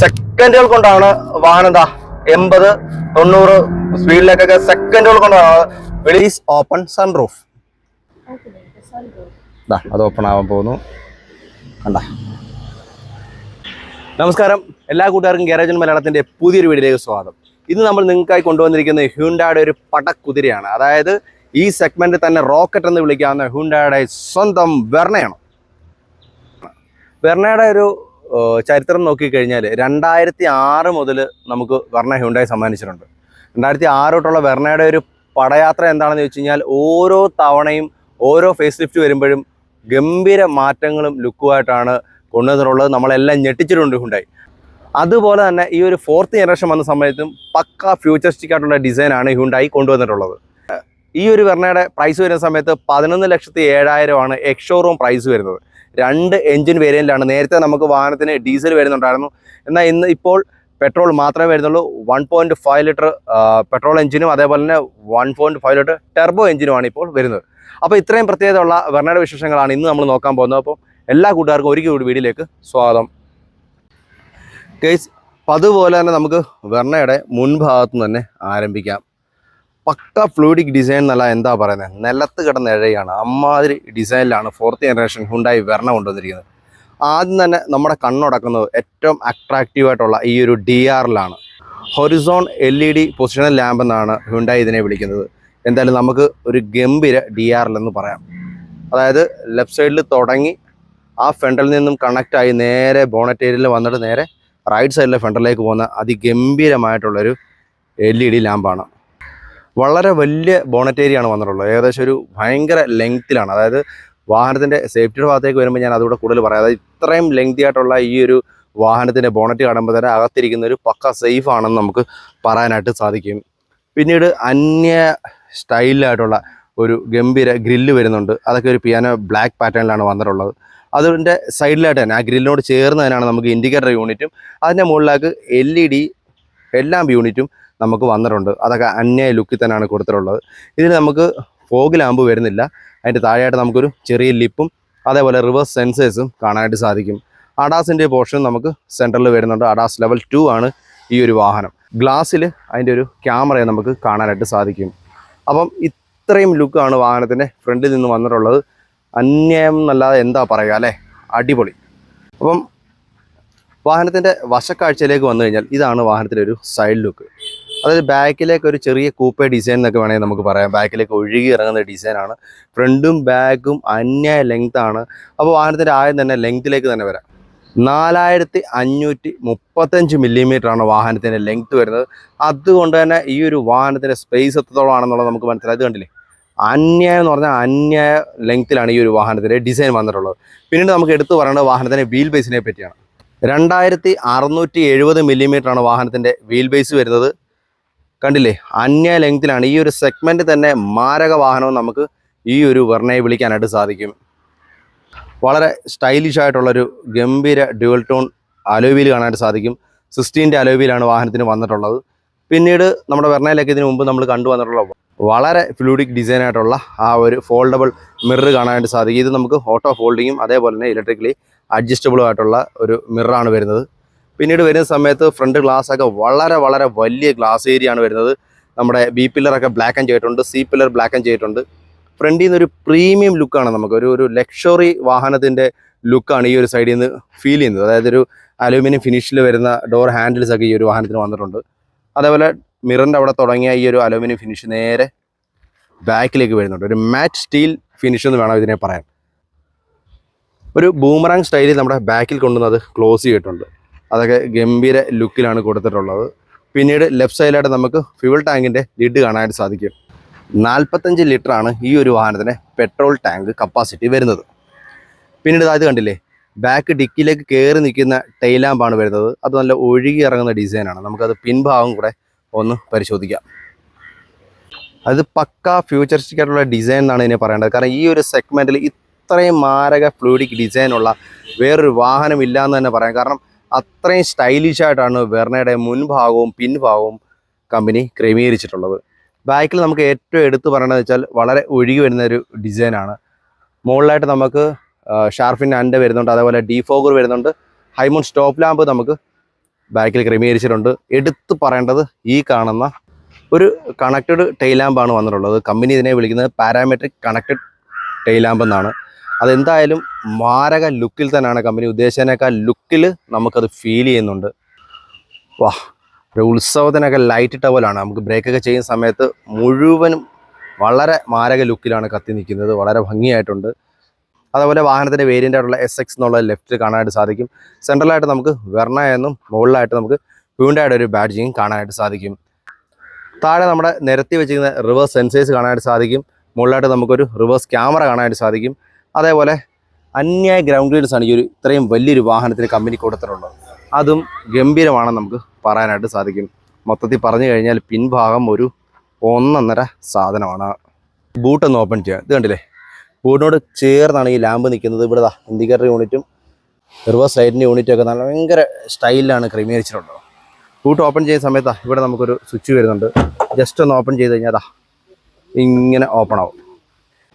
സെക്കൻഡുകൾ കൊണ്ടാണ് വാഹനം എന്താ എൺപത് തൊണ്ണൂറ് സ്പീഡിലേക്കൊക്കെ സെക്കൻഡുകൾ കൊണ്ടാണ് വെളീസ് ഓപ്പൺ സൺറൂഫ് അത് ഓപ്പൺ ആവാൻ പോകുന്നു. കണ്ട. നമസ്കാരം. എല്ലാ കൂട്ടുകാർക്കും ഗാരേജൻ മലയാളത്തിന്റെ പുതിയൊരു വീഡിയോയിലേക്ക് സ്വാഗതം. ഇന്ന് നമ്മൾ നിങ്ങൾക്കായി കൊണ്ടുവന്നിരിക്കുന്ന ഹ്യൂണ്ടായുടെ ഒരു പടക്കുതിരയാണ്. അതായത് ഈ സെഗ്മെന്റിൽ തന്നെ റോക്കറ്റ് എന്ന് വിളിക്കാവുന്ന ഹ്യൂണ്ടായുടെ സ്വന്തം വെർണയാണ്. വെർണയുടെ ഒരു ചരിത്രം നോക്കിക്കഴിഞ്ഞാൽ രണ്ടായിരത്തി ആറ് മുതൽ നമുക്ക് വെർണ ഹ്യുണ്ടായി സമ്മാനിച്ചിട്ടുണ്ട്. രണ്ടായിരത്തി ആറ് തൊട്ടുള്ള വെർണയുടെ ഒരു പടയാത്ര എന്താണെന്ന് വെച്ച് കഴിഞ്ഞാൽ ഓരോ തവണയും ഓരോ ഫേസ് ലിഫ്റ്റ് വരുമ്പോഴും ഗംഭീര മാറ്റങ്ങളും ലുക്കുമായിട്ടാണ് കൊണ്ടുവന്നിട്ടുള്ളത്. നമ്മളെല്ലാം ഞെട്ടിച്ചിട്ടുണ്ട് ഹുണ്ടായി അതുപോലെ തന്നെ ഈ ഒരു ഫോർത്ത് ജനറേഷൻ വന്ന സമയത്തും പക്ക ഫ്യൂച്ചറിസ്റ്റിക് ആയിട്ടുള്ള ഡിസൈനാണ് ഹ്യുണ്ടായി കൊണ്ടുവന്നിട്ടുള്ളത്. ഈ ഒരു വെർണയുടെ പ്രൈസ് വരുന്ന സമയത്ത് പതിനൊന്ന് ലക്ഷത്തി ഏഴായിരമാണ് എക്സ്ഷോറൂം പ്രൈസ് വരുന്നത്. രണ്ട് എഞ്ചിൻ വേരിയന്റിലാണ് നേരത്തെ നമുക്ക് വാഹനത്തിന് ഡീസൽ വരുന്നുണ്ടായിരുന്നു എന്നാൽ ഇന്ന് ഇപ്പോൾ പെട്രോൾ മാത്രമേ വരുന്നുള്ളൂ. One point five litre petrol എഞ്ചിനും അതേപോലെ തന്നെ one point five litre turbo എഞ്ചിനുമാണ് ഇപ്പോൾ വരുന്നത്. അപ്പോൾ ഇത്രയും പ്രത്യേകതയുള്ള വെർണയുടെ വിശേഷങ്ങളാണ് ഇന്ന് നമ്മൾ നോക്കാൻ പോകുന്നത്. അപ്പോൾ എല്ലാ കൂട്ടുകാർക്കും ഒരിക്കൽ കൂടി വീഡിയോയിലേക്ക് സ്വാഗതം. കേസ് അതുപോലെ തന്നെ നമുക്ക് വെർണയുടെ മുൻഭാഗത്തു നിന്ന് തന്നെ ആരംഭിക്കാം. പക്ക ഫ്ലൂയിഡിക് ഡിസൈൻ എന്നല്ല എന്താ പറയുന്നത് നിലത്ത് കിടന്ന ഇഴയാണ്. അമ്മാതിരി ഡിസൈനിലാണ് ഫോർത്ത് ജനറേഷൻ ഹുണ്ടായി വരണം കൊണ്ടുവന്നിരിക്കുന്നത്. ആദ്യം തന്നെ നമ്മുടെ കണ്ണുടക്കുന്നത് ഏറ്റവും അട്രാക്റ്റീവ് ആയിട്ടുള്ള ഈ ഒരു ഡി ആറിലാണ് horizon L E D positional lamp എന്നാണ് ഹുണ്ടായി ഇതിനെ വിളിക്കുന്നത്. എന്തായാലും നമുക്ക് ഒരു ഗംഭീര ഡി ആറിലെന്ന് പറയാം. അതായത് ലെഫ്റ്റ് സൈഡിൽ തുടങ്ങി ആ ഫ്രണ്ടിൽ നിന്നും കണക്റ്റായി നേരെ ബോണറ്റ് വന്നിട്ട് നേരെ റൈറ്റ് സൈഡിലെ ഫ്രണ്ടിലേക്ക് പോകുന്ന അതിഗംഭീരമായിട്ടുള്ളൊരു എൽ ഇ ഡി ലാമ്പാണ് വളരെ വലിയ ബോണറ്റ് ഏരിയ ആണ് വന്നിട്ടുള്ളത്. ഏകദേശം ഒരു ഭയങ്കര ലെങ്ത്തിലാണ് അതായത് വാഹനത്തിന്റെ സേഫ്റ്റിയുടെ ഭാഗത്തേക്ക് വരുമ്പോൾ ഞാൻ അതുകൂടെ കൂടുതൽ പറയാം. അതായത് ഇത്രയും ലെങ്തി ആയിട്ടുള്ള ഈ ഒരു വാഹനത്തിന്റെ ബോണറ്റ് കാണുമ്പോൾ തന്നെ അകത്തിരിക്കുന്ന ഒരു പക്ക സേഫ് ആണെന്ന് നമുക്ക് പറയാനായിട്ട് സാധിക്കും. പിന്നീട് അന്യ സ്റ്റൈലിലായിട്ടുള്ള ഒരു ഗംഭീര ഗ്രില്ല് വരുന്നുണ്ട്. അതൊക്കെ ഒരു പിയാനോ ബ്ലാക്ക് പാറ്റേണിലാണ് വന്നിട്ടുള്ളത്. അതിന്റെ സൈഡിലായിട്ട് തന്നെ ആ ഗ്രില്ലിനോട് ചേർന്ന് തന്നെയാണ് നമുക്ക് ഇൻഡിക്കേറ്റർ യൂണിറ്റും അതിന്റെ മുകളിലേക്ക് എൽ ഇ ഡി എല്ലാം യൂണിറ്റും നമുക്ക് വന്നിട്ടുണ്ട്. അതൊക്കെ അന്യായ ലുക്കിൽ തന്നെയാണ് കൊടുത്തിട്ടുള്ളത്. ഇതിൽ നമുക്ക് ഫോഗ് ലാമ്പ് വരുന്നില്ല. അതിന്റെ താഴെയായിട്ട് നമുക്കൊരു ചെറിയ ലിപ്പും അതേപോലെ റിവേഴ്സ് സെൻസേഴ്സും കാണാനായിട്ട് സാധിക്കും. അഡാസിന്റെ പോർഷൻ നമുക്ക് സെന്ററിൽ വരുന്നുണ്ട്. അഡാസ് ലെവൽ ടു ആണ് ഈ ഒരു വാഹനം. ഗ്ലാസ്സിൽ അതിന്റെ ഒരു ക്യാമറയെ നമുക്ക് കാണാനായിട്ട് സാധിക്കും. അപ്പം ഇത്രയും ലുക്കാണ് വാഹനത്തിന്റെ ഫ്രണ്ടിൽ നിന്ന് വന്നിട്ടുള്ളത്. അന്യായം എന്നല്ലാതെ എന്താ പറയുക അല്ലേ? അടിപൊളി. അപ്പം വാഹനത്തിന്റെ വശക്കാഴ്ചയിലേക്ക് വന്നു കഴിഞ്ഞാൽ ഇതാണ് വാഹനത്തിന്റെ ഒരു സൈഡ് ലുക്ക് അതായത് ബാക്കിലേക്ക് ഒരു ചെറിയ കൂപ്പേ ഡിസൈൻ എന്നൊക്കെ വേണമെങ്കിൽ നമുക്ക് പറയാം. ബാക്കിലേക്ക് ഒഴുകി ഇറങ്ങുന്ന ഡിസൈനാണ് ഫ്രണ്ടും ബാക്കും അന്യായ ലെങ്ത് ആണ്. അപ്പോൾ വാഹനത്തിന്റെ ആയം തന്നെ ലെങ്ത്തിലേക്ക് തന്നെ വരാം. നാലായിരത്തി അഞ്ഞൂറ്റി മുപ്പത്തഞ്ച് മില്ലിമീറ്റർ ആണ് വാഹനത്തിന്റെ ലെങ്ത് വരുന്നത്. അതുകൊണ്ട് തന്നെ ഈ ഒരു വാഹനത്തിന്റെ സ്പേസ് എത്രത്തോളം ആണെന്നുള്ളത് നമുക്ക് മനസ്സിലായത് കണ്ടില്ലേ? അന്യായം എന്ന് പറഞ്ഞാൽ അന്യായ ലെങ്ത്തിലാണ് ഈ ഒരു വാഹനത്തിന്റെ ഡിസൈൻ വന്നിട്ടുള്ളത്. പിന്നീട് നമുക്ക് എടുത്തു പറയേണ്ടത് വാഹനത്തിന്റെ വീൽ ബേസിനെ പറ്റിയാണ്. രണ്ടായിരത്തി അറുന്നൂറ്റി എഴുപത് മില്ലിമീറ്റർ ആണ് വാഹനത്തിന്റെ വീൽ ബേസ് വരുന്നത്. കണ്ടില്ലേ? അന്യ ലെങ്തിലാണ്. ഈ ഒരു സെഗ്മെന്റ് തന്നെ മാരക വാഹനവും നമുക്ക് ഈ ഒരു വെർണയെ വിളിക്കാനായിട്ട് സാധിക്കും. വളരെ സ്റ്റൈലിഷ് ആയിട്ടുള്ളൊരു ഗംഭീര ഡ്യുവൽ ടോൺ അലോവിയിൽ കാണാനായിട്ട് സാധിക്കും. സിക്സ്റ്റീന്റെ അലോവിയിലാണ് വാഹനത്തിന് വന്നിട്ടുള്ളത്. പിന്നീട് നമ്മുടെ വെർണയിലൊക്കെ ഇതിനു മുമ്പ് നമ്മൾ കണ്ടുവന്നിട്ടുള്ള വളരെ ഫ്ലൂഡിക് ഡിസൈൻ ആയിട്ടുള്ള ആ ഒരു ഫോൾഡബിൾ മിറർ കാണാനായിട്ട് സാധിക്കും. ഇത് നമുക്ക് ഓട്ടോ ഫോൾഡിങ്ങും അതേപോലെ തന്നെ ഇലക്ട്രിക്കലി അഡ്ജസ്റ്റബിളും ആയിട്ടുള്ള ഒരു മിററാണ് വരുന്നത്. പിന്നീട് വരുന്ന സമയത്ത് ഫ്രണ്ട് ഗ്ലാസ് ഒക്കെ വളരെ വളരെ വലിയ ഗ്ലാസ് ഏരിയ ആണ് വരുന്നത്. നമ്മുടെ ബി പില്ലറൊക്കെ ബ്ലാക്ക് ആൻഡ് ചെയ്തിട്ടുണ്ട് സി പില്ലർ ബ്ലാക്ക് ആൻഡ് ചെയ്തിട്ടുണ്ട് ഫ്രണ്ടിൽ നിന്ന് ഒരു പ്രീമിയം ലുക്കാണ് നമുക്ക്. ഒരു ഒരു ലക്ഷറി വാഹനത്തിന്റെ ലുക്കാണ് ഈ ഒരു സൈഡിൽ നിന്ന് ഫീൽ ചെയ്യുന്നത്. അതായത് ഒരു അലൂമിനിയം ഫിനിഷിൽ വരുന്ന ഡോർ ഹാൻഡിൽസ് ഒക്കെ ഈ ഒരു വാഹനത്തിന് വന്നിട്ടുണ്ട്. അതേപോലെ മിറിന്റെ അവിടെ തുടങ്ങിയ ഈ ഒരു അലൂമിനിയം ഫിനിഷ് നേരെ ബാക്കിലേക്ക് വരുന്നുണ്ട്. ഒരു മാറ്റ് സ്റ്റീൽ ഫിനിഷ് എന്ന് വേണം ഇതിനെ പറയാൻ. ഒരു ബൂമറാങ് സ്റ്റൈലിൽ നമ്മുടെ ബാക്കിൽ കൊണ്ടുവന്നത് ക്ലോസ് ചെയ്തിട്ടുണ്ട്. അതൊക്കെ ഗംഭീര ലുക്കിലാണ് കൊടുത്തിട്ടുള്ളത്. പിന്നീട് ലെഫ്റ്റ് സൈഡിലായിട്ട് നമുക്ക് ഫ്യൂൾ ടാങ്കിന്റെ ലിഡ് കാണാനായിട്ട് സാധിക്കും. നാൽപ്പത്തഞ്ച് ലിറ്ററാണ് ഈ ഒരു വാഹനത്തിന് പെട്രോൾ ടാങ്ക് കപ്പാസിറ്റി വരുന്നത്. പിന്നീട് ഇത് കണ്ടില്ലേ? ബാക്ക് ഡിക്കിലേക്ക് കയറി നിൽക്കുന്ന ടൈലാമ്പാണ് വരുന്നത്. അത് നല്ല ഒഴുകി ഇറങ്ങുന്ന ഡിസൈനാണ് നമുക്കത് പിൻഭാഗം കൂടെ ഒന്ന് പരിശോധിക്കാം. അത് പക്ക ഫ്യൂച്ചറിസ്റ്റിക് ആയിട്ടുള്ള ഡിസൈൻ എന്നാണ് ഇതിനെ പറയേണ്ടത്. കാരണം ഈ ഒരു സെഗ്മെന്റിൽ ഇത്രയും മാരക ഫ്ലൂഡിക് ഡിസൈനുള്ള വേറൊരു വാഹനം എന്ന് തന്നെ പറയാം. കാരണം അത്രയും സ്റ്റൈലിഷ് ആയിട്ടാണ് വെർണയുടെ മുൻഭാഗവും പിൻഭാഗവും കമ്പനി ക്രമീകരിച്ചിട്ടുള്ളത്. ബാക്കിൽ നമുക്ക് ഏറ്റവും എടുത്തു പറയണമെന്ന് വെച്ചാൽ വളരെ ഒഴുകി വരുന്ന ഒരു ഡിസൈനാണ് മുകളിലായിട്ട് നമുക്ക് ഷാർഫിൻ അൻഡ് വരുന്നുണ്ട് അതേപോലെ ഡീഫോഗർ വരുന്നുണ്ട്. ഹൈമോൺ സ്റ്റോപ്പ് ലാമ്പ് നമുക്ക് ബാക്കിൽ ക്രമീകരിച്ചിട്ടുണ്ട്. എടുത്തു പറയേണ്ടത് ഈ കാണുന്ന ഒരു കണക്റ്റഡ് ടൈലാമ്പാണ് വന്നിട്ടുള്ളത്. കമ്പനി ഇതിനെ വിളിക്കുന്നത് പാരാമെട്രിക് കണക്റ്റഡ് ടെയിലാമ്പ് എന്നാണ്. അതെന്തായാലും മാരക ലുക്കിൽ തന്നെയാണ് കമ്പനി ഉദ്ദേശിച്ചതിനേക്കാൾ ലുക്കിൽ നമുക്കത് ഫീൽ ചെയ്യുന്നുണ്ട്. വാ ഒരു ഉത്സവത്തിനൊക്കെ ലൈറ്റ് ഇട്ട പോലാണ്. നമുക്ക് ബ്രേക്കൊക്കെ ചെയ്യുന്ന സമയത്ത് മുഴുവനും വളരെ മാരക ലുക്കിലാണ് കത്തി നിൽക്കുന്നത്. വളരെ ഭംഗിയായിട്ടുണ്ട്. അതുപോലെ വാഹനത്തിന്റെ വേരിയന്റ് ആയിട്ടുള്ള എസ് എക്സ് എന്നുള്ള ലെഫ്റ്റിൽ കാണാനായിട്ട് സാധിക്കും. സെൻട്രലായിട്ട് നമുക്ക് വെർണ എന്നും മുകളിലായിട്ട് നമുക്ക് ഹ്യൂണ്ടായുടെ ഒരു ബാഡ്ജിങ് കാണാനായിട്ട് സാധിക്കും. താഴെ നമ്മുടെ നിരത്തി വെച്ചിരിക്കുന്ന റിവേഴ്സ് സെൻസേഴ്സ് കാണാനായിട്ട് സാധിക്കും. മുകളിലായിട്ട് നമുക്കൊരു റിവേഴ്സ് ക്യാമറ കാണാനായിട്ട് സാധിക്കും. അതേപോലെ അന്യായ ഗ്രൗണ്ട് ക്ലിയൻസ് ആണ് ഈ ഒരു ഇത്രയും വലിയൊരു വാഹനത്തിന് കമ്പനി കൊടുത്തിട്ടുള്ളത്. അതും ഗംഭീരമാണെന്ന് നമുക്ക് പറയാനായിട്ട് സാധിക്കും. മൊത്തത്തിൽ പറഞ്ഞു കഴിഞ്ഞാൽ പിൻഭാഗം ഒരു ഒന്നൊന്നര സാധനമാണ്. ബൂട്ടൊന്ന് ഓപ്പൺ ചെയ്യാം ഇത് കണ്ടില്ലേ? ബൂട്ടിനോട് ചേർന്നാണ് ഈ ലാമ്പ് നിൽക്കുന്നത്. ഇവിടെ ദാ ഇൻഡിക്കേറ്റർ യൂണിറ്റും റിവേഴ്സ് യൂണിറ്റും ഒക്കെ നല്ല ഭയങ്കര സ്റ്റൈലിലാണ് ക്രമീകരിച്ചിട്ടുള്ളത്. ബൂട്ട് ഓപ്പൺ ചെയ്യുന്ന സമയത്താ ഇവിടെ നമുക്കൊരു സ്വിച്ച് വരുന്നുണ്ട്. ജസ്റ്റ് ഒന്ന് ഓപ്പൺ ചെയ്ത് കഴിഞ്ഞാൽ ഇങ്ങനെ ഓപ്പൺ ആവും.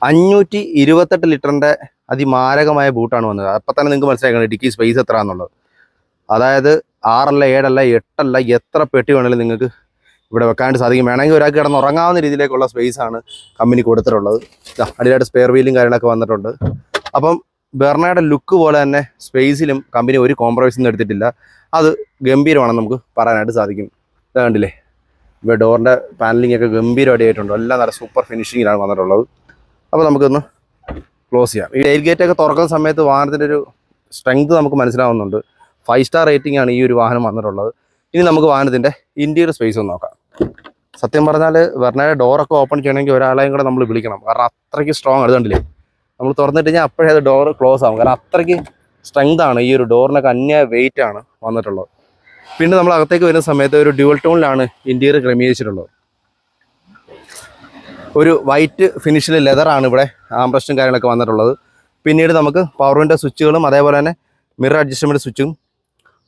അഞ്ഞൂറ്റി ഇരുപത്തെട്ട് ലിറ്ററിന്റെ അതിമാരകമായ ബൂട്ടാണ് വന്നത്. അപ്പം തന്നെ നിങ്ങൾക്ക് മനസ്സിലാക്കണം ഡിക്കി സ്പേസ് എത്ര എന്നുള്ളത് അതായത് ആറല്ല ഏഴല്ല എട്ടല്ല എത്ര പെട്ടി വേണമെങ്കിലും നിങ്ങൾക്ക് ഇവിടെ വെക്കാനായിട്ട് സാധിക്കും. വേണമെങ്കിൽ ഒരാൾക്ക് കിടന്ന് ഉറങ്ങാവുന്ന രീതിയിലേക്കുള്ള സ്പേസ് ആണ് കമ്പനി കൊടുത്തിട്ടുള്ളത്. അടിയിലായിട്ട് സ്പെയർ വീലും കാര്യങ്ങളൊക്കെ വന്നിട്ടുണ്ട്. അപ്പം ബെർണയുടെ ലുക്ക് പോലെ തന്നെ സ്പേസിലും കമ്പനി ഒരു കോംപ്രമൈസൊന്നും എടുത്തിട്ടില്ല. അത് ഗംഭീരമാണെന്ന് നമുക്ക് പറയാനായിട്ട് സാധിക്കും. ഇതാണ്ടില്ലേ ഇവിടെ ഡോറിന്റെ പാനലിംഗ് ഒക്കെ ഗംഭീരമായിട്ടുണ്ട് എല്ലാം നല്ല സൂപ്പർ ഫിനിഷിങ്ങിലാണ് വന്നിട്ടുള്ളത്. അപ്പോൾ നമുക്കൊന്ന് ക്ലോസ് ചെയ്യാം. ഈ ടൈൽ ഗേറ്റ് ഒക്കെ തുറക്കുന്ന സമയത്ത് വാഹനത്തിന്റെ ഒരു സ്ട്രെങ്ത് നമുക്ക് മനസ്സിലാവുന്നുണ്ട്. ഫൈവ് സ്റ്റാർ റേറ്റിംഗ് ആണ് ഈ ഒരു വാഹനം വന്നിട്ടുള്ളത്. ഇനി നമുക്ക് വാഹനത്തിന്റെ ഇന്റീരിയർ സ്പേസ് ഒന്ന് നോക്കാം. സത്യം പറഞ്ഞാൽ വെർണയുടെ ഡോറൊക്കെ ഓപ്പൺ ചെയ്യണമെങ്കിൽ ഒരാളെയും കൂടെ നമ്മൾ വിളിക്കണം. കാരണം അത്രയ്ക്ക് സ്ട്രോങ് ആണ്. ഇത് കണ്ടില്ലേ? നമ്മൾ തുറന്നിട്ട് കഴിഞ്ഞാൽ അപ്പോഴേ അത് ഡോർ ക്ലോസ് ആകും കാരണം അത്രയ്ക്ക് സ്ട്രെങ്ത് ആണ് ഈ ഒരു ഡോറിനൊക്കെ അന്യ വെയിറ്റ് ആണ് വന്നിട്ടുള്ളത്. പിന്നെ നമ്മൾ അകത്തേക്ക് വരുന്ന സമയത്ത് ഒരു ഡ്യുവൽ ടോണിലാണ് ഇന്റീരിയർ ക്രമീകരിച്ചിട്ടുള്ളത്. ഒരു വൈറ്റ് ഫിനിഷിൽ ലെതറാണ് ഇവിടെ ആംബ്രസ്റ്റും കാര്യങ്ങളൊക്കെ വന്നിട്ടുള്ളത്. പിന്നീട് നമുക്ക് പവർ വിൻഡോ സ്വിച്ചുകളും അതേപോലെ തന്നെ മിറർ അഡ്ജസ്റ്റ്മെന്റ് സ്വിച്ചും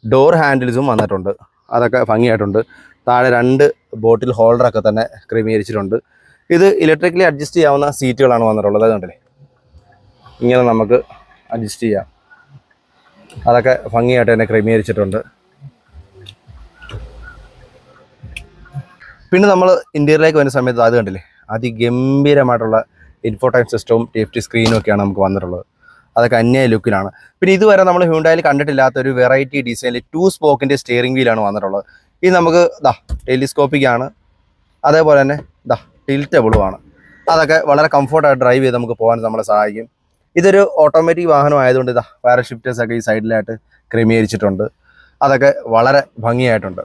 ഡോർ ഹാൻഡിൽസും വന്നിട്ടുണ്ട്. അതൊക്കെ ഭംഗിയായിട്ടുണ്ട്. താഴെ രണ്ട് ബോട്ടിൽ ഹോൾഡറൊക്കെ തന്നെ ക്രമീകരിച്ചിട്ടുണ്ട്. ഇത് ഇലക്ട്രിക്കലി അഡ്ജസ്റ്റ് ചെയ്യാവുന്ന സീറ്റുകളാണ് വന്നിട്ടുള്ളത്. അതുകൊണ്ടല്ലേ ഇങ്ങനെ നമുക്ക് അഡ്ജസ്റ്റ് ചെയ്യാം. അതൊക്കെ ഭംഗിയായിട്ട് തന്നെ ക്രമീകരിച്ചിട്ടുണ്ട്. പിന്നെ നമ്മൾ ഇന്ത്യയിലേക്ക് വരുന്ന സമയത്ത് അത് കണ്ടില്ലേ? അതിഗംഭീരമായിട്ടുള്ള ഇൻഫോടൈം സിസ്റ്റവും ടേഫ്റ്റി സ്ക്രീനും ഒക്കെയാണ് നമുക്ക് വന്നിട്ടുള്ളത്. അതൊക്കെ അന്യായ ലുക്കിലാണ്. പിന്നെ ഇതുവരെ നമ്മൾ ഹ്യൂണ്ടായിൽ കണ്ടിട്ടില്ലാത്ത ഒരു വെറൈറ്റി ഡിസൈനിൽ ടു സ്പോക്കിന്റെ സ്റ്റിയറിംഗ് വീലാണ് വന്നിട്ടുള്ളത്. ഇത് നമുക്ക് ദാ ടെലിസ്കോപ്പിക് ആണ് അതേപോലെ തന്നെ ദാ ടിൽറ്റബിളുമാണ് അതൊക്കെ വളരെ കംഫർട്ടായിട്ട് ഡ്രൈവ് ചെയ്ത് നമുക്ക് പോകാൻ നമ്മളെ സഹായിക്കും. ഇതൊരു ഓട്ടോമാറ്റിക് വാഹനം ആയതുകൊണ്ട് ഇതാ വേറെ ഷിഫ്റ്റേഴ്സ് ഒക്കെ ഈ സൈഡിലായിട്ട് ക്രമീകരിച്ചിട്ടുണ്ട്. അതൊക്കെ വളരെ ഭംഗിയായിട്ടുണ്ട്.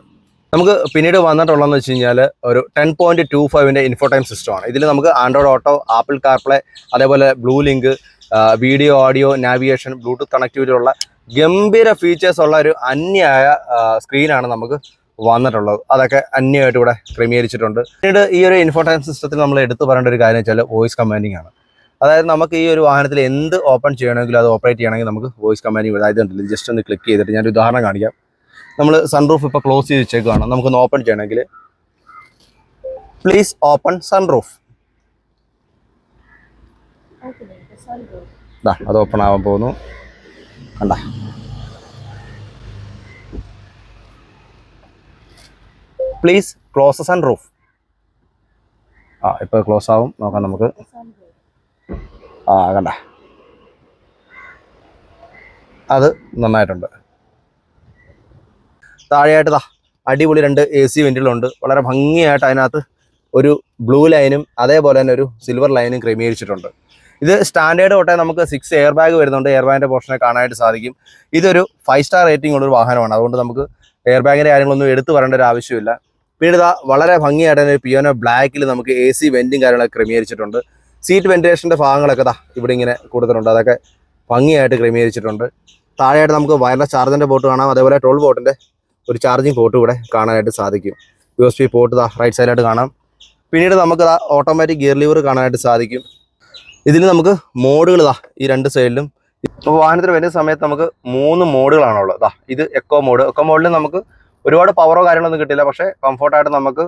നമുക്ക് പിന്നീട് വന്നിട്ടുള്ളതെന്ന് വെച്ച് കഴിഞ്ഞാൽ ഒരു ടെൻ പോയിന്റ് ടു ഫൈവിന്റെ ഇൻഫോടൈം സിസ്റ്റമാണ് ഇതിൽ നമുക്ക് ആൻഡ്രോയിഡ് ഓട്ടോ ആപ്പിൾ കാർപ്ലേ അതേപോലെ Blue Link video audio navigation Bluetooth connectivity ഉള്ള ഗംഭീര ഫീച്ചേഴ്സ് ഉള്ള ഒരു അന്യായ സ്ക്രീനാണ് നമുക്ക് വന്നിട്ടുള്ളത്. അതൊക്കെ അന്യമായിട്ട് ഇവിടെ ക്രമീകരിച്ചിട്ടുണ്ട്. പിന്നീട് ഈ ഒരു ഇൻഫോടൈം സിസ്റ്റത്തിൽ നമ്മൾ എടുത്തു പറയേണ്ട ഒരു കാര്യം വെച്ചാൽ വോയിസ് കമാൻഡിങ് ആണ്. അതായത് നമുക്ക് ഈ ഒരു വാഹനത്തിൽ എന്ത് ഓപ്പൺ ചെയ്യണമെങ്കിലും അത് ഓപ്പറേറ്റ് ചെയ്യണമെങ്കിൽ നമുക്ക് വോയിസ് കമാൻഡിങ് അതായത് ജസ്റ്റ് ഒന്ന് ക്ലിക്ക് ചെയ്തിട്ട് ഞാനൊരു ഉദാഹരണം കാണിക്കാം. നമ്മൾ സൺറൂഫ് ഇപ്പോൾ ക്ലോസ് ചെയ്ത് വെച്ചേക്കുകയാണ് നമുക്കൊന്ന് ഓപ്പൺ ചെയ്യണമെങ്കിൽ പ്ലീസ് ഓപ്പൺ സൺറൂഫ് ദാ അത് ഓപ്പൺ ആവാൻ പോകുന്നു. കണ്ട? പ്ലീസ് ക്ലോസ് സൺ റൂഫ് ആ ഇപ്പോൾ ക്ലോസ് ആവും. നോക്കാം നമുക്ക്. ആ കണ്ട? അത് നന്നായിട്ടുണ്ട്. താഴെയായിട്ട് ദാ അടിപൊളി രണ്ട് എ സി വെന്റുകളുണ്ട് വളരെ ഭംഗിയായിട്ട് അതിനകത്ത് ഒരു ബ്ലൂ ലൈനും അതേപോലെ തന്നെ ഒരു സിൽവർ ലൈനും ക്രമീകരിച്ചിട്ടുണ്ട്. ഇത് സ്റ്റാൻഡേർഡ് തൊട്ടേ നമുക്ക് സിക്സ് എയർ ബാഗ് വരുന്നുണ്ട്. എയർ ബാഗിന്റെ പോർഷനെ കാണാനായിട്ട് സാധിക്കും. ഇതൊരു ഫൈവ് സ്റ്റാർ റേറ്റിംഗ് ഉള്ളൊരു വാഹനമാണ്. അതുകൊണ്ട് നമുക്ക് എയർ ബാഗിന്റെ കാര്യങ്ങളൊന്നും എടുത്തു പറയേണ്ട ഒരു ആവശ്യമില്ല. പിന്നീട് ഇതാ വളരെ ഭംഗിയായിട്ട് തന്നെ പിയോനോ ബ്ലാക്കിൽ നമുക്ക് എ സി വെന്റും കാര്യങ്ങളൊക്കെ ക്രമീകരിച്ചിട്ടുണ്ട്. സീറ്റ് വെന്റിലേഷന്റെ ഭാഗങ്ങളൊക്കെ ദാ ഇവിടെ ഇങ്ങനെ കൊടുത്തിട്ടുണ്ട്. അതൊക്കെ ഭംഗിയായിട്ട് ക്രമീകരിച്ചിട്ടുണ്ട്. താഴെയായിട്ട് നമുക്ക് വയർലെസ് ചാർജറിന്റെ ബോട്ട് കാണാം. അതേപോലെ ടോൾ പോർട്ടിന്റെ ഒരു ചാർജിങ് പോർട്ട് ഇവിടെ കാണാനായിട്ട് സാധിക്കും. U S B port right സൈഡിലായിട്ട് കാണാം. പിന്നീട് നമുക്ക് ഓട്ടോമാറ്റിക് ഗിയർ ലിവർ കാണാനായിട്ട് സാധിക്കും. ഇതിൽ നമുക്ക് മോഡുകൾ ഇതാ ഈ രണ്ട് സൈഡിലും ഇപ്പോൾ വാഹനത്തിൽ വരുന്ന സമയത്ത് നമുക്ക് മൂന്ന് മോഡുകളാണുള്ളത് ഇതാ ഇത് എക്കോ മോഡ് എക്കോ മോഡിൽ നമുക്ക് ഒരുപാട് പവറോ കാര്യങ്ങളൊന്നും കിട്ടില്ല. പക്ഷേ കംഫർട്ടായിട്ട് നമുക്ക്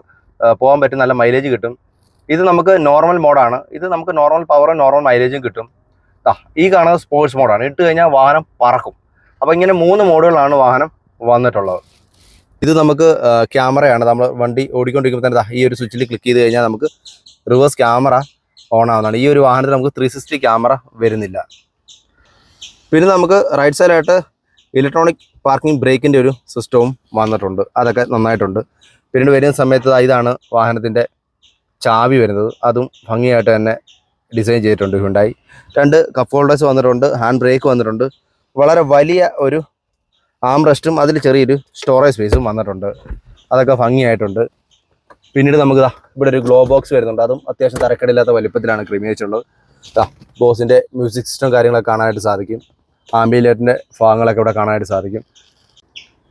പോകാൻ പറ്റും. നല്ല മൈലേജ് കിട്ടും. ഇത് നമുക്ക് നോർമൽ മോഡാണ് ഇത് നമുക്ക് നോർമൽ പവറും നോർമൽ മൈലേജും കിട്ടും. ആ ഈ കാണുന്നത് സ്പോർട്സ് മോഡാണ് ഇട്ട് കഴിഞ്ഞാൽ വാഹനം പറക്കും. അപ്പോൾ ഇങ്ങനെ മൂന്ന് മോഡുകളാണ് വാഹനം വന്നിട്ടുള്ളത്. ഇത് നമുക്ക് ക്യാമറയാണ്. നമ്മൾ വണ്ടി ഓടിക്കൊണ്ടിരിക്കുമ്പോൾ തന്നെ ഈ ഒരു സ്വിച്ചിൽ ക്ലിക്ക് ചെയ്ത് കഴിഞ്ഞാൽ നമുക്ക് റിവേഴ്സ് ക്യാമറ ഓൺ ആവുന്നതാണ്. ഈ ഒരു വാഹനത്തിൽ നമുക്ക് ത്രീ സിക്സ്റ്റി ക്യാമറ വരുന്നില്ല. പിന്നെ നമുക്ക് റൈറ്റ് സൈഡായിട്ട് ഇലക്ട്രോണിക് പാർക്കിംഗ് ബ്രേക്കിന്റെ ഒരു സിസ്റ്റവും വന്നിട്ടുണ്ട്. അതൊക്കെ നന്നായിട്ടുണ്ട്. പിന്നീട് വരുന്ന സമയത്ത് ഇതാണ് വാഹനത്തിന്റെ ചാവി വരുന്നത്. അതും ഭംഗിയായിട്ട് തന്നെ ഡിസൈൻ ചെയ്തിട്ടുണ്ട് ഹുണ്ടായി രണ്ട് കപ്പ് ഹോൾഡേഴ്സ് വന്നിട്ടുണ്ട് ഹാൻഡ് ബ്രേക്ക് വന്നിട്ടുണ്ട്. വളരെ വലിയ ഒരു ആം റെസ്റ്റും അതിൽ ചെറിയൊരു സ്റ്റോറേജ് സ്പേസും വന്നിട്ടുണ്ട്. അതൊക്കെ ഭംഗിയായിട്ടുണ്ട്. പിന്നീട് നമുക്ക് ഇവിടെ ഒരു ഗ്ലോ ബോക്സ് വരുന്നുണ്ട്. അതും അത്യാവശ്യം തരക്കേടില്ലാത്ത വലിപ്പത്തിലാണ് ക്രമീകരിച്ചിട്ടുള്ളത്. ബോസിന്റെ മ്യൂസിക് സിസ്റ്റം കാര്യങ്ങളൊക്കെ കാണാനായിട്ട് സാധിക്കും. ആംബിലേറ്റിന്റെ ഭാഗങ്ങളൊക്കെ ഇവിടെ കാണാനായിട്ട് സാധിക്കും.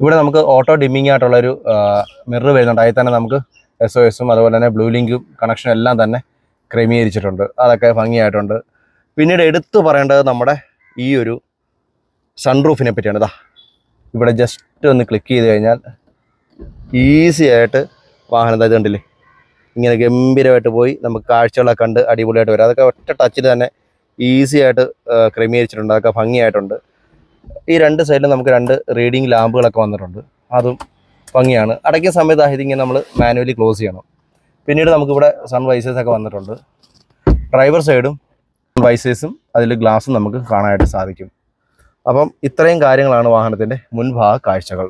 ഇവിടെ നമുക്ക് ഓട്ടോ ഡിമ്മിങ് ആയിട്ടുള്ളൊരു മിറർ വരുന്നുണ്ട്. അതിൽ തന്നെ നമുക്ക് എസ് ഒ എസും അതുപോലെ തന്നെ ബ്ലൂ ലിങ്കും കണക്ഷനും എല്ലാം തന്നെ ക്രമീകരിച്ചിട്ടുണ്ട്. അതൊക്കെ ഭംഗിയായിട്ടുണ്ട്. പിന്നീട് എടുത്തു പറയേണ്ടത് നമ്മുടെ ഈ ഒരു സൺറൂഫിനെ പറ്റിയാണ്. ഇതാ ഇവിടെ ജസ്റ്റ് ഒന്ന് ക്ലിക്ക് ചെയ്ത് കഴിഞ്ഞാൽ ഈസി ആയിട്ട് വാഹനം ഇത് കണ്ടില്ലേ? ഇങ്ങനെ ഗംഭീരമായിട്ട് പോയി നമുക്ക് കാഴ്ചകളൊക്കെ കണ്ട് അടിപൊളിയായിട്ട് വരാം. അതൊക്കെ ഒറ്റ ടച്ചിൽ തന്നെ ഈസി ആയിട്ട് ക്രമീകരിച്ചിട്ടുണ്ട്. അതൊക്കെ ഭംഗിയായിട്ടുണ്ട്. ഈ രണ്ട് സൈഡിലും നമുക്ക് രണ്ട് റീഡിങ് ലാമ്പുകളൊക്കെ വന്നിട്ടുണ്ട്. അതും ഭംഗിയാണ്. അടയ്ക്കുന്ന സമയത്ത് ഇതിങ്ങനെ നമ്മൾ മാനുവലി ക്ലോസ് ചെയ്യണം. പിന്നീട് നമുക്കിവിടെ സൺ വൈസേഴ്സ് ഒക്കെ വന്നിട്ടുണ്ട്. ഡ്രൈവർ സൈഡും വൈസേഴ്സും അതിൽ ഗ്ലാസും നമുക്ക് കാണാനായിട്ട് സാധിക്കും. അപ്പം ഇത്രയും കാര്യങ്ങളാണ് വാഹനത്തിന്റെ മുൻഭാഗ കാഴ്ചകൾ.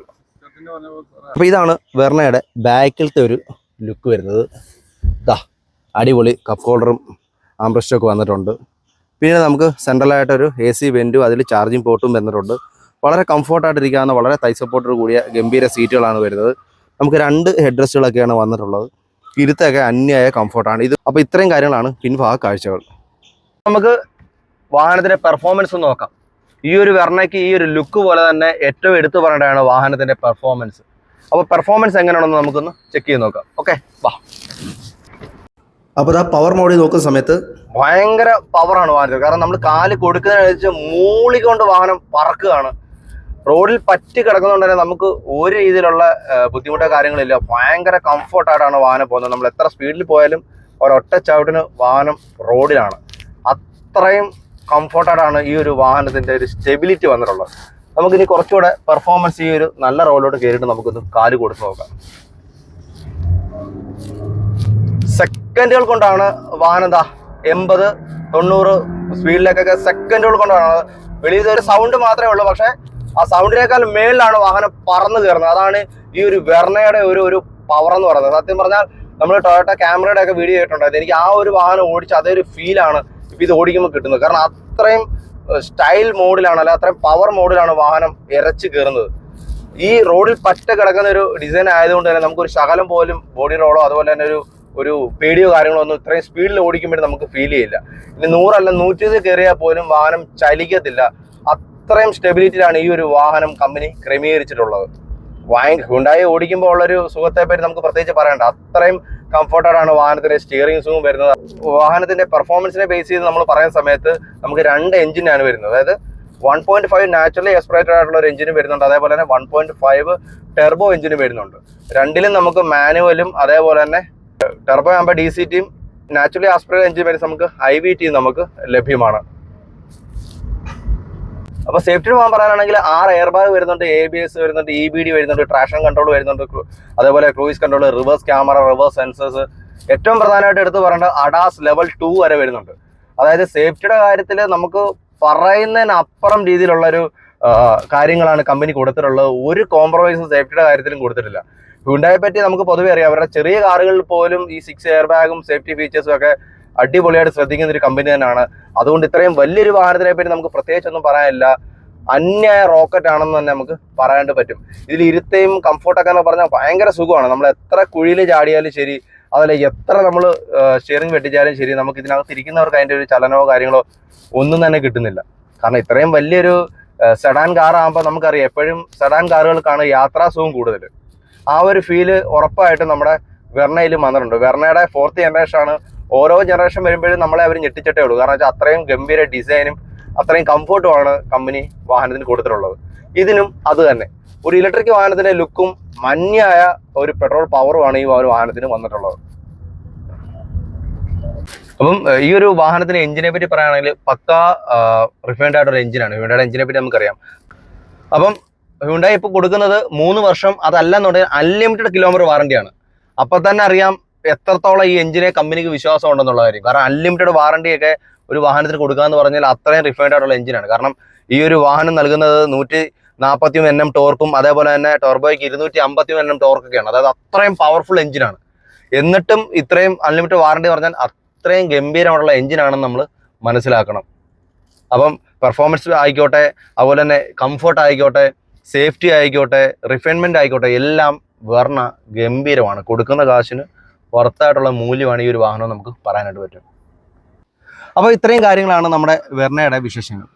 അപ്പോൾ ഇതാണ് വെർണയുടെ ബാക്കിലത്തെ ഒരു ലുക്ക് വരുന്നത്. ദാ അടിപൊളി കപ്പ് ഹോൾഡറും ആംബ്രസ്റ്റൊക്കെ വന്നിട്ടുണ്ട്. പിന്നെ നമുക്ക് സെൻട്രലായിട്ടൊരു എ സി വെന്റും അതിൽ ചാർജിങ് പോർട്ടും വന്നിട്ടുണ്ട്. വളരെ കംഫർട്ടായിട്ടിരിക്കാവുന്ന വളരെ തൈ സപ്പോർട്ടോട് കൂടിയ ഗംഭീര സീറ്റുകളാണ് വരുന്നത്. നമുക്ക് രണ്ട് ഹെഡ് റെസ്റ്റുകളൊക്കെയാണ് വന്നിട്ടുള്ളത്. ഇരുത്തൊക്കെ അന്യായ കംഫോർട്ടാണ് ഇത് അപ്പോൾ ഇത്രയും കാര്യങ്ങളാണ് പിൻഭാഗ കാഴ്ചകൾ. നമുക്ക് വാഹനത്തിന്റെ പെർഫോമൻസ് നോക്കാം. ഈ ഒരു വെർണയ്ക്ക് ഈ ഒരു ലുക്ക് പോലെ തന്നെ ഏറ്റവും എടുത്തു പറയേണ്ടതാണ് വാഹനത്തിന്റെ പെർഫോമൻസ് അപ്പോൾ പെർഫോമൻസ് എങ്ങനെയാണെന്ന് നമുക്കൊന്ന് ചെക്ക് ചെയ്ത് നോക്കാം. ഓക്കെ വാ. അപ്പോൾ ആ പവർ മോഡിൽ നോക്കുന്ന സമയത്ത് ഭയങ്കര പവറാണ് വാഹനത്തിൽ. കാരണം നമ്മൾ കാൽ കൊടുക്കുന്നതിനനുസരിച്ച് മൂളികൊണ്ട് വാഹനം പറക്കുകയാണ്. റോഡിൽ പറ്റി കിടക്കുന്നതുകൊണ്ട് തന്നെ നമുക്ക് ഒരു രീതിയിലുള്ള ബുദ്ധിമുട്ടോ കാര്യങ്ങളില്ല ഭയങ്കര കംഫർട്ടായിട്ടാണ് വാഹനം പോകുന്നത്. നമ്മൾ എത്ര സ്പീഡിൽ പോയാലും ഒരൊറ്റ ചവിട്ടിന് വാഹനം റോഡിലാണ്. അത്രയും കംഫർട്ടായിട്ടാണ് ഈ ഒരു വാഹനത്തിന്റെ ഒരു സ്റ്റെബിലിറ്റി വന്നിട്ടുള്ളത്. നമുക്കിനി കുറച്ചുകൂടെ പെർഫോമൻസ് ഈ ഒരു നല്ല റോഡിലോട്ട് കയറിയിട്ട് നമുക്കൊന്ന് കാൽ കൊടുത്ത് നോക്കാം. സെക്കൻഡുകൾ കൊണ്ടാണ് വാഹനം എന്താ എൺപത് തൊണ്ണൂറ് സ്പീഡിലേക്കൊക്കെ സെക്കൻഡുകൾ കൊണ്ടാണ്. വെളിയിൽ ഒരു സൗണ്ട് മാത്രമേ ഉള്ളൂ പക്ഷേ ആ സൗണ്ടിനേക്കാൾ മേളിലാണ് വാഹനം പറന്നു കയറുന്നത്. അതാണ് ഈ ഒരു വെർണയുടെ ഒരു ഒരു പവർ എന്ന് പറയുന്നത്. സത്യം പറഞ്ഞാൽ നമ്മൾ ടൊയോട്ട ക്യാമറയുടെ ഒക്കെ വീഡിയോ ചെയ്തിട്ടുണ്ടായിരുന്നു എനിക്ക് ആ ഒരു വാഹനം ഓടിച്ച് അതേ ഒരു ഫീലാണ് ഇപ്പം ഇത് ഓടിക്കുമ്പോൾ കിട്ടുന്നത്. കാരണം അത്രയും സ്റ്റൈൽ മോഡിലാണ് അല്ല അത്രയും പവർ മോഡിലാണ് വാഹനം ഇരച്ച് കയറുന്നത്. ഈ റോഡിൽ പറ്റ കിടക്കുന്ന ഒരു ഡിസൈൻ ആയതുകൊണ്ട് തന്നെ നമുക്കൊരു ശകലം പോലും ബോഡി റോളോ അതുപോലെ തന്നെ ഒരു ഒരു പേടിയോ കാര്യങ്ങളോ ഒന്നും ഇത്രയും സ്പീഡിൽ ഓടിക്കുമ്പോൾ നമുക്ക് ഫീൽ ചെയ്യില്ല. ഇനി നൂറല്ല നൂറ്റി കയറിയാൽ പോലും വാഹനം ചലിക്കത്തില്ല. അത്രയും സ്റ്റെബിലിറ്റിയിലാണ് ഈ ഒരു വാഹനം കമ്പനി ക്രമീകരിച്ചിട്ടുള്ളത്. ഭയങ്കര ഹുണ്ടായി ഓടിക്കുമ്പോൾ ഉള്ളൊരു സുഖത്തെ പറ്റി നമുക്ക് പ്രത്യേകിച്ച് പറയണ്ട. അത്രയും കംഫർട്ടഡാണ് വാഹനത്തിന്റെ സ്റ്റിയറിംഗ് സൂം വരുന്നത്. വാഹനത്തിന്റെ പെർഫോമൻസിനെ ബേസ് ചെയ്ത് നമ്മൾ പറയുന്ന സമയത്ത് നമുക്ക് രണ്ട് എഞ്ചിനാണ് വരുന്നത്. അതായത് one point five naturally aspirated ആയിട്ടുള്ള ഒരു എഞ്ചിനും വരുന്നുണ്ട്. അതേപോലെ തന്നെ വൺ പോയിന്റ് ഫൈവ് ടെർബോ എഞ്ചിനും വരുന്നുണ്ട്. രണ്ടിലും നമുക്ക് മാനുവലും അതേപോലെ തന്നെ ടെർബോ ആകുമ്പോൾ ഡി സി ടിയും നാച്ചുറലി ആസ്പിറേറ്റ് എഞ്ചിൻ വരുന്ന നമുക്ക് ഐ വി ടിയും നമുക്ക് ലഭ്യമാണ്. അപ്പൊ സേഫ്റ്റി പോകാൻ പറയാനാണെങ്കിൽ ആറ് എയർ ബാഗ് വരുന്നുണ്ട് എ ബി എസ് വരുന്നുണ്ട് ഇ ബി ഡി വരുന്നുണ്ട് ട്രാക്ഷൻ കൺട്രോൾ വരുന്നുണ്ട് അതേപോലെ cruise control reverse camera reverse sensors ഏറ്റവും പ്രധാനമായിട്ട് എടുത്തു പറയേണ്ടത് അഡാസ് ലെവൽ ടു വരെ വരുന്നുണ്ട്. അതായത് സേഫ്റ്റിയുടെ കാര്യത്തിൽ നമുക്ക് പറയുന്നതിനപ്പുറം രീതിയിലുള്ള ഒരു കാര്യങ്ങളാണ് കമ്പനി കൊടുത്തിട്ടുള്ളത്. ഒരു കോംപ്രമൈസും സേഫ്റ്റിയുടെ കാര്യത്തിലും കൊടുത്തിട്ടില്ല. ഹുണ്ടായെ പറ്റി നമുക്ക് പൊതുവെ അറിയാം. അവരുടെ ചെറിയ കാറുകളിൽ പോലും ഈ സിക്സ് എയർ ബാഗും സേഫ്റ്റി ഫീച്ചേഴ്സും ഒക്കെ അടിപൊളിയായിട്ട് ശ്രദ്ധിക്കുന്ന ഒരു കമ്പനി തന്നെയാണ്. അതുകൊണ്ട് ഇത്രയും വലിയൊരു വാഹനത്തിനെ പറ്റി നമുക്ക് പ്രത്യേകിച്ചൊന്നും പറയാനില്ല. അന്യായ റോക്കറ്റ് ആണെന്ന് തന്നെ നമുക്ക് പറയാണ്ട് പറ്റും. ഇതിൽ ഇരുത്തയും കംഫർട്ടൊക്കെ എന്ന് പറഞ്ഞാൽ ഭയങ്കര സുഖമാണ്. നമ്മൾ എത്ര കുഴിയിൽ ചാടിയാലും ശരി അതുപോലെ എത്ര നമ്മൾ സ്റ്റിയറിംഗ് വെട്ടിച്ചാലും ശരി നമുക്ക് ഇതിനകത്ത് ഇരിക്കുന്നവർക്ക് അതിന്റെ ഒരു ചലനമോ കാര്യങ്ങളോ ഒന്നും തന്നെ കിട്ടുന്നില്ല. കാരണം ഇത്രയും വലിയൊരു സെഡാൻ കാർ ആകുമ്പോൾ നമുക്കറിയാം എപ്പോഴും സെഡാൻ കാറുകൾക്കാണ് യാത്രാസുഖം കൂടുതൽ. ആ ഒരു ഫീൽ ഉറപ്പായിട്ടും നമ്മുടെ വെർണയിലും വന്നിട്ടുണ്ട്. വെർണയുടെ ഫോർത്ത് ജനറേഷൻ ആണ് ഓരോ ജനറേഷൻ വരുമ്പോഴും നമ്മളെ അവർ ഞെട്ടിച്ചിട്ടേ ഉള്ളൂ. കാരണം വെച്ചാൽ അത്രയും ഗംഭീര ഡിസൈനും അത്രയും കംഫർട്ടുമാണ് കമ്പനി വാഹനത്തിന് കൊടുത്തിട്ടുള്ളത്. ഇതിനും അത് തന്നെ. ഒരു ഇലക്ട്രിക് വാഹനത്തിന്റെ ലുക്കും മഞ്ഞായ ഒരു പെട്രോൾ പവറുമാണ് ഈ ഒരു വാഹനത്തിന് വന്നിട്ടുള്ളത്. അപ്പം ഈ ഒരു വാഹനത്തിന് എഞ്ചിനെ പറ്റി പറയുകയാണെങ്കിൽ പക്ക റിഫൈൻഡ് ആയിട്ടൊരു എഞ്ചിനാണ് ഹ്യൂണ്ടയുടെ എഞ്ചിനെ പറ്റി നമുക്കറിയാം. അപ്പം ഹ്യൂണ്ടായി ഇപ്പോൾ കൊടുക്കുന്നത് മൂന്ന് വർഷം അതല്ല എന്നുണ്ടെങ്കിൽ അൺലിമിറ്റഡ് കിലോമീറ്റർ വാറണ്ടിയാണ് അപ്പോൾ തന്നെ അറിയാം എത്രത്തോളം ഈ എഞ്ചിനെ കമ്പനിക്ക് വിശ്വാസം ഉണ്ടെന്നുള്ള കാര്യം. കാരണം അൺലിമിറ്റഡ് വാറണ്ടിയൊക്കെ ഒരു വാഹനത്തിന് കൊടുക്കുക എന്ന് പറഞ്ഞാൽ അത്രയും റിഫൈൻഡ് ആയിട്ടുള്ള എഞ്ചിനാണ്. കാരണം ഈ ഒരു വാഹനം നൽകുന്നത് നൂറ്റി നാൽപ്പത്തി എൻ എം ടോർക്കും അതേപോലെ തന്നെ ടോർബോയ്ക്ക് ഇരുന്നൂറ്റി അമ്പത്തി എൻ എം ടോർക്കൊക്കെയാണ് അതായത് അത്രയും പവർഫുൾ എഞ്ചിനാണ്. എന്നിട്ടും ഇത്രയും അൺലിമിറ്റഡ് വാറണ്ടി പറഞ്ഞാൽ അത്രയും ഗംഭീരമായിട്ടുള്ള എഞ്ചിനാണെന്ന് നമ്മൾ മനസ്സിലാക്കണം. അപ്പം പെർഫോമൻസ് ആയിക്കോട്ടെ അതുപോലെ തന്നെ കംഫർട്ട് ആയിക്കോട്ടെ സേഫ്റ്റി ആയിക്കോട്ടെ റിഫൈൻമെന്റ് ആയിക്കോട്ടെ എല്ലാം വർണ ഗംഭീരമാണ്. കൊടുക്കുന്ന കാശിന് പുറത്തായിട്ടുള്ള മൂല്യമാണ് ഈ ഒരു വാഹനം നമുക്ക് പറയാനായിട്ട് പറ്റും. അപ്പോൾ ഇത്രയും കാര്യങ്ങളാണ് നമ്മുടെ വെർണയുടെ വിശേഷങ്ങൾ.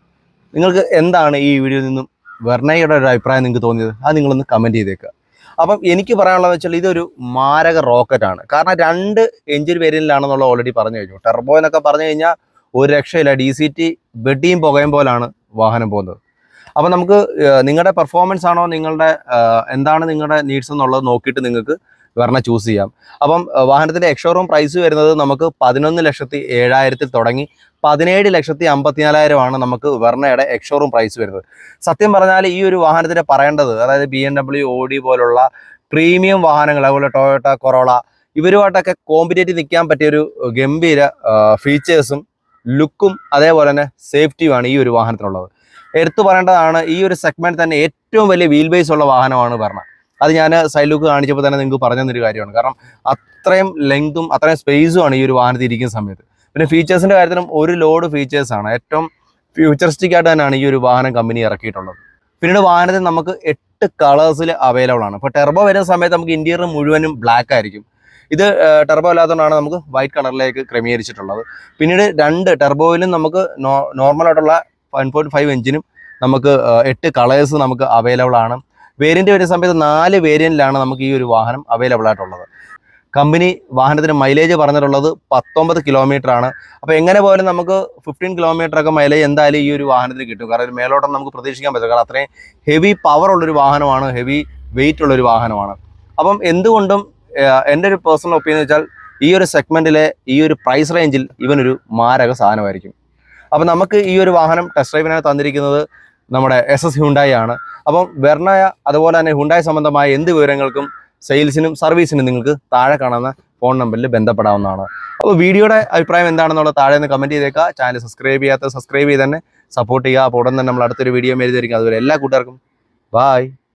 നിങ്ങൾക്ക് എന്താണ് ഈ വീഡിയോയിൽ നിന്നും വെർണയുടെ ഒരു അഭിപ്രായം നിങ്ങൾക്ക് തോന്നിയത്? അത് നിങ്ങളൊന്ന് കമന്റ് ചെയ്തേക്കുക. അപ്പം എനിക്ക് പറയാനുള്ളത് വെച്ചാൽ ഇതൊരു മാരക റോക്കറ്റാണ് കാരണം രണ്ട് എഞ്ചിൻ വേരിയന്റിലാണെന്നുള്ള ഓൾറെഡി പറഞ്ഞു കഴിഞ്ഞു. ടെർബോ എന്നൊക്കെ പറഞ്ഞു കഴിഞ്ഞാൽ ഒരു രക്ഷയില്ല. ഡി സി ടി വെട്ടിയും പുകയും പോലാണ് വാഹനം പോകുന്നത്. അപ്പം നമുക്ക് നിങ്ങളുടെ പെർഫോമൻസ് ആണോ? നിങ്ങളുടെ എന്താണ് നിങ്ങളുടെ നീഡ്സ് എന്നുള്ളത് നോക്കിയിട്ട് നിങ്ങൾക്ക് വെർണ ചൂസ് ചെയ്യാം. അപ്പം വാഹനത്തിന്റെ എക്സോറൂം പ്രൈസ് വരുന്നത് നമുക്ക് പതിനൊന്ന് ലക്ഷത്തി ഏഴായിരത്തിൽ തുടങ്ങി പതിനേഴ് ലക്ഷത്തി അമ്പത്തിനാലായിരമാണ് നമുക്ക് വെർണയുടെ എക്സ്ഷോറൂം പ്രൈസ് വരുന്നത്. സത്യം പറഞ്ഞാൽ ഈ ഒരു വാഹനത്തിന് പറയേണ്ടത് അതായത് ബി എം ഡബ്ല്യു ഓഡി പോലുള്ള പ്രീമിയം വാഹനങ്ങൾ അതുപോലെ ടൊയോട്ട കൊറോള ഇവരുമായിട്ടൊക്കെ കോമ്പറ്റേറ്റീവ് നിൽക്കാൻ പറ്റിയ ഒരു ഗംഭീര ഫീച്ചേഴ്സും ലുക്കും അതേപോലെ തന്നെ സേഫ്റ്റിയുമാണ് ഈ ഒരു വാഹനത്തിനുള്ളത്. എടുത്തു പറയേണ്ടതാണ് ഈ ഒരു സെഗ്മെന്റ് തന്നെ ഏറ്റവും വലിയ വീൽ ബേസ് ഉള്ള വാഹനമാണ് വെർണ അത് ഞാൻ സൈഡ് ലുക്ക് കാണിച്ചപ്പോൾ തന്നെ നിങ്ങൾക്ക് പറഞ്ഞു തന്നൊരു കാര്യമാണ്. കാരണം അത്രയും ലെങ്തും അത്രയും സ്പേസും ആണ് ഈ ഒരു വാഹനത്തിൽ ഇരിക്കുന്ന സമയത്ത്. പിന്നെ ഫീച്ചേഴ്സിന്റെ കാര്യത്തിലും ഒരു ലോഡ് ഫീച്ചേഴ്സാണ് ഏറ്റവും ഫ്യൂച്ചറിസ്റ്റിക് ആയിട്ട് തന്നെയാണ് ഈ ഒരു വാഹനം കമ്പനി ഇറക്കിയിട്ടുള്ളത്. പിന്നീട് വാഹനത്തിൽ നമുക്ക് എട്ട് കളേഴ്സിൽ അവൈലബിൾ ആണ്. ഇപ്പോൾ ടെർബോ വരുന്ന സമയത്ത് നമുക്ക് ഇന്റീരിയർ മുഴുവനും ബ്ലാക്ക് ആയിരിക്കും. ഇത് ടെർബോ അല്ലാത്തതുകൊണ്ടാണ് നമുക്ക് വൈറ്റ് കളറിലേക്ക് ക്രമീകരിച്ചിട്ടുള്ളത്. പിന്നീട് രണ്ട് ടെർബോയിലും നമുക്ക് നോർമൽ ആയിട്ടുള്ള വൺ പോയിന്റ് ഫൈവ് എഞ്ചിനും നമുക്ക് എട്ട് കളേഴ്സ് നമുക്ക് അവൈലബിൾ ആണ്. വേരിയന്റ് വരുന്ന സമയത്ത് നാല് വേരിയന്റിലാണ് നമുക്ക് ഈ ഒരു വാഹനം അവൈലബിൾ ആയിട്ടുള്ളത്. കമ്പനി വാഹനത്തിന് മൈലേജ് പറഞ്ഞിട്ടുള്ളത് പത്തൊമ്പത് കിലോമീറ്റർ ആണ്. അപ്പോൾ എങ്ങനെ പോലും നമുക്ക് ഫിഫ്റ്റീൻ കിലോമീറ്റർ ഒക്കെ മൈലേജ് എന്തായാലും ഈ ഒരു വാഹനത്തിന് കിട്ടും. കാരണം മേലോട്ടം നമുക്ക് പ്രതീക്ഷിക്കാൻ പറ്റില്ല. കാരണം അത്രയും ഹെവി പവർ ഉള്ളൊരു വാഹനമാണ് ഹെവി വെയിറ്റ് ഉള്ളൊരു വാഹനമാണ്. അപ്പം എന്തുകൊണ്ടും എന്റെ ഒരു പേഴ്സണൽ ഒപ്പീനിയൻ വെച്ചാൽ ഈ ഒരു സെഗ്മെന്റിലെ ഈ ഒരു പ്രൈസ് റേഞ്ചിൽ ഇവനൊരു മാരക സാധനമായിരിക്കും. അപ്പം നമുക്ക് ഈ ഒരു വാഹനം ടെസ്റ്റ് ഡ്രൈവിനായി തന്നിരിക്കുന്നത് നമ്മുടെ എസ് എസ് ഹ്യുണ്ടായി ആണ്. അപ്പം വെർണയ അതുപോലെ തന്നെ ഹുണ്ടായി സംബന്ധമായ എന്ത് വിവരങ്ങൾക്കും സെയിൽസിനും സർവീസിനും നിങ്ങൾക്ക് താഴെ കാണുന്ന ഫോൺ നമ്പറിൽ ബന്ധപ്പെടാവുന്നതാണ്. അപ്പോൾ വീഡിയോയുടെ അഭിപ്രായം എന്താണെന്നുള്ള താഴെ നിന്ന് കമന്റ് ചെയ്തേക്കുക ചാനൽ സബ്സ്ക്രൈബ് ചെയ്യാത്ത സബ്സ്ക്രൈബ് ചെയ്ത് തന്നെ സപ്പോർട്ട് ചെയ്യുക. അപ്പോൾ ഉടൻ തന്നെ നമ്മൾ അടുത്തൊരു വീഡിയോ എഴുതിയിരിക്കും അതുപോലെ എല്ലാ കൂട്ടുകാർക്കും ബായ്